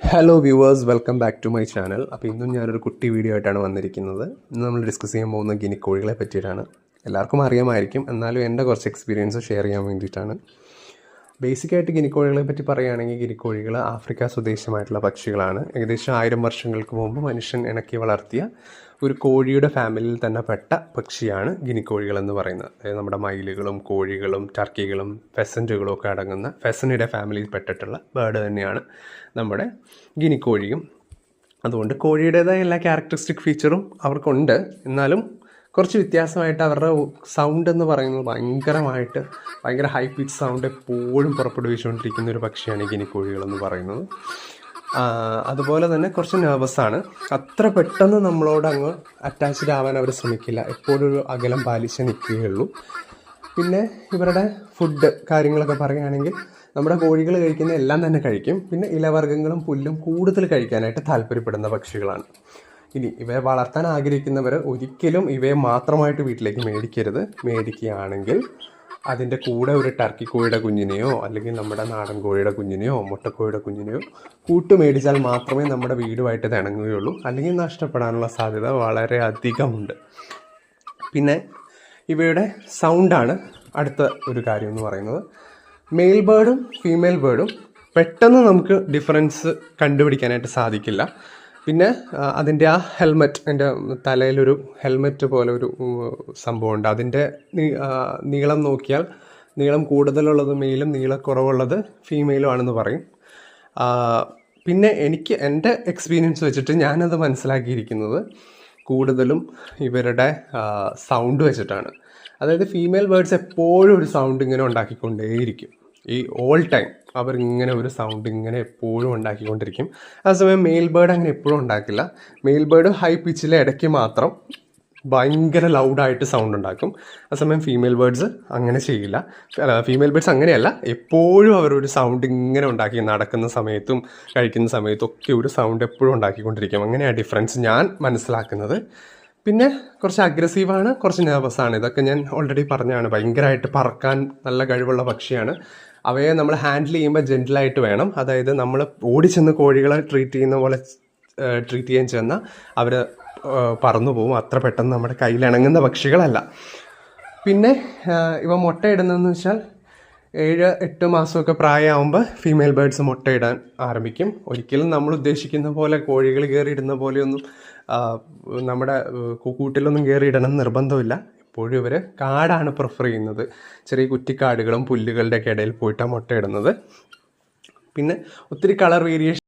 Hello viewers welcome back to my channel അപ്പോൾ ഇന്നും ഞാനൊരു കുട്ടി വീഡിയോ ആയിട്ടാണ് വന്നിരിക്കുന്നത്. ഇന്ന് നമ്മൾ ഡിസ്കസ് ചെയ്യാൻ പോകുന്ന ഗിനിക്കോഴികളെ പറ്റിയിട്ടാണ്. എല്ലാവർക്കും അറിയാമായിരിക്കും. എന്നാലും എന്റെ കുറച്ച് എക്സ്പീരിയൻസ് ഷെയർ ചെയ്യാൻ വേണ്ടിയിട്ടാണ്. ബേസിക്കായിട്ട് ഗിനിക്കോഴികളെ പറ്റി പറയുകയാണെങ്കിൽ ഗിനിക്കോഴികൾ ആഫ്രിക്ക സ്വദേശമായിട്ടുള്ള പക്ഷികളാണ്. ഏകദേശം ആയിരം വർഷങ്ങൾക്ക് മുമ്പ് മനുഷ്യൻ ഇണക്കി വളർത്തിയ ഒരു കോഴിയുടെ ഫാമിലിയിൽ തന്നെ പെട്ട പക്ഷിയാണ് ഗിനിക്കോഴികൾ എന്ന് പറയുന്നത്. അതായത് നമ്മുടെ മയിലുകളും കോഴികളും ടർക്കികളും ഫെസന്റുകളും ഒക്കെ അടങ്ങുന്ന ഫെസനിയുടെ ഫാമിലിയിൽ പെട്ടിട്ടുള്ള ബേർഡ് തന്നെയാണ് നമ്മുടെ ഗിനിക്കോഴിയും. അതുകൊണ്ട് കോഴിയുടേതായ എല്ലാ ക്യാരക്ടറിസ്റ്റിക് ഫീച്ചറും അവർക്കുണ്ട്. എന്നാലും കുറച്ച് വ്യത്യാസമായിട്ട് അവരുടെ സൗണ്ട് എന്ന് പറയുന്നത് ഭയങ്കരമായിട്ട് ഭയങ്കര ഹൈ പിച്ച് സൗണ്ട് എപ്പോഴും പുറപ്പെടുവിച്ചുകൊണ്ടിരിക്കുന്ന ഒരു പക്ഷിയാണ് ഗിനിക്കോഴികളെന്ന് പറയുന്നത്. അതുപോലെ തന്നെ കുറച്ച് നെർവസാണ് അത്ര പെട്ടെന്ന് നമ്മളോട് അങ്ങ് അറ്റാച്ച്ഡ് ആവാൻ അവർ ശ്രമിക്കില്ല. എപ്പോഴും ഒരു അകലം പാലിച്ച് നിൽക്കുകയുള്ളൂ. പിന്നെ ഇവരുടെ ഫുഡ് കാര്യങ്ങളൊക്കെ പറയുകയാണെങ്കിൽ നമ്മുടെ കോഴികൾ കഴിക്കുന്ന എല്ലാം തന്നെ കഴിക്കും. പിന്നെ ഇലവർഗങ്ങളും പുല്ലും കൂടുതൽ കഴിക്കാനായിട്ട് താല്പര്യപ്പെടുന്ന പക്ഷികളാണ്. ഇനി ഇവയെ വളർത്താൻ ആഗ്രഹിക്കുന്നവർ ഒരിക്കലും ഇവയെ മാത്രമായിട്ട് വീട്ടിലേക്ക് മേടിക്കരുത്. മേടിക്കുകയാണെങ്കിൽ അതിന്റെ കൂടെ ഒരു ടർക്കി കോഴിയുടെ കുഞ്ഞിനെയോ അല്ലെങ്കിൽ നമ്മുടെ നാടൻ കോഴിയുടെ കുഞ്ഞിനെയോ മുട്ടക്കോഴിയുടെ കുഞ്ഞിനെയോ കൂട്ട് മേടിച്ചാൽ മാത്രമേ നമ്മുടെ വീടുമായിട്ട് തിണങ്ങുകയുള്ളൂ അല്ലെങ്കിൽ നഷ്ടപ്പെടാനുള്ള സാധ്യത വളരെ അധികമുണ്ട്. പിന്നെ ഇവയുടെ സൗണ്ടാണ് അടുത്ത ഒരു കാര്യം എന്ന് പറയുന്നത്. മെയിൽ ബേർഡും ഫീമെയിൽ ബേർഡും പെട്ടെന്ന് നമുക്ക് ഡിഫറൻസ് കണ്ടുപിടിക്കാനായിട്ട് സാധിക്കില്ല. പിന്നെ അതിന്റെ ആ ഹെൽമെറ്റ് എന്റെ തലയിലൊരു ഹെൽമെറ്റ് പോലെ ഒരു സംഭവമുണ്ട്. അതിന്റെ നീളം നോക്കിയാൽ നീളം കൂടുതലുള്ളത് മെയിലും നീളക്കുറവുള്ളത് ഫീമെയിലും ആണെന്ന് പറയും. പിന്നെ എനിക്ക് എന്റെ എക്സ്പീരിയൻസ് വെച്ചിട്ട് ഞാനത് മനസ്സിലാക്കിയിരിക്കുന്നത് കൂടുതലും ഇവരുടെ സൗണ്ട് വെച്ചിട്ടാണ്. അതായത് ഫീമെയിൽ ബേർഡ്സ് എപ്പോഴും ഒരു സൗണ്ട് ഇങ്ങനെ ഉണ്ടാക്കിക്കൊണ്ടേയിരിക്കും. ഈ ഓൾ ടൈം അവർ ഇങ്ങനെ ഒരു സൗണ്ട് ഇങ്ങനെ എപ്പോഴും ഉണ്ടാക്കിക്കൊണ്ടിരിക്കും. അതേസമയം മെയിൽ ബേർഡ് അങ്ങനെ എപ്പോഴും ഉണ്ടാക്കില്ല. മെയിൽ ബേർഡ് ഹൈ പിച്ചിലെ ഇടയ്ക്ക് മാത്രം ഭയങ്കര ലൗഡായിട്ട് സൗണ്ട് ഉണ്ടാക്കും. അതേസമയം ഫീമെയിൽ ബേർഡ്സ് അങ്ങനെ ചെയ്യില്ല. ഫീമെയിൽ ബേർഡ്സ് അങ്ങനെയല്ല. എപ്പോഴും അവരൊരു സൗണ്ട് ഇങ്ങനെ ഉണ്ടാക്കി നടക്കുന്ന സമയത്തും കഴിക്കുന്ന സമയത്തും ഒക്കെ ഒരു സൗണ്ട് എപ്പോഴും ഉണ്ടാക്കിക്കൊണ്ടിരിക്കും. അങ്ങനെയാണ് ഡിഫറൻസ് ഞാൻ മനസ്സിലാക്കുന്നത്. പിന്നെ കുറച്ച് അഗ്രസീവാണ് കുറച്ച് നെർവസ് ആണ്. ഇതൊക്കെ ഞാൻ ഓൾറെഡി പറഞ്ഞാണ് ഭയങ്കരമായിട്ട് പറക്കാൻ നല്ല കഴിവുള്ള പക്ഷിയാണ്. അവയെ നമ്മൾ ഹാൻഡിൽ ചെയ്യുമ്പോൾ ജെന്റിലായിട്ട് വേണം. അതായത് നമ്മൾ ഓടിച്ചെന്ന് കോഴികളെ ട്രീറ്റ് ചെയ്യുന്ന പോലെ ട്രീറ്റ് ചെയ്യാൻ ചെന്നാൽ അവർ പറന്നു പോകും. അത്ര പെട്ടെന്ന് നമ്മുടെ കയ്യിൽ ഇണങ്ങുന്ന പക്ഷികളല്ല. പിന്നെ ഇവ മുട്ടയിടുന്നതെന്ന് വെച്ചാൽ ഏഴ് എട്ട് മാസമൊക്കെ പ്രായമാകുമ്പോൾ ഫീമെയിൽ ബേഡ്സ് മുട്ടയിടാൻ ആരംഭിക്കും. ഒരിക്കലും നമ്മൾ ഉദ്ദേശിക്കുന്ന പോലെ കോഴികൾ കയറിയിടുന്ന പോലെയൊന്നും നമ്മുടെ കൂട്ടിലൊന്നും കയറിയിടണം നിർബന്ധമില്ല. ഇപ്പോഴും ഇവർ കാടാണ് പ്രിഫർ ചെയ്യുന്നത്. ചെറിയ കുറ്റിക്കാടുകളും പുല്ലുകളുടെയൊക്കെ ഇടയിൽ പോയിട്ടാണ് മുട്ടയിടുന്നത്. പിന്നെ ഒത്തിരി കളർ വേരിയേഷൻ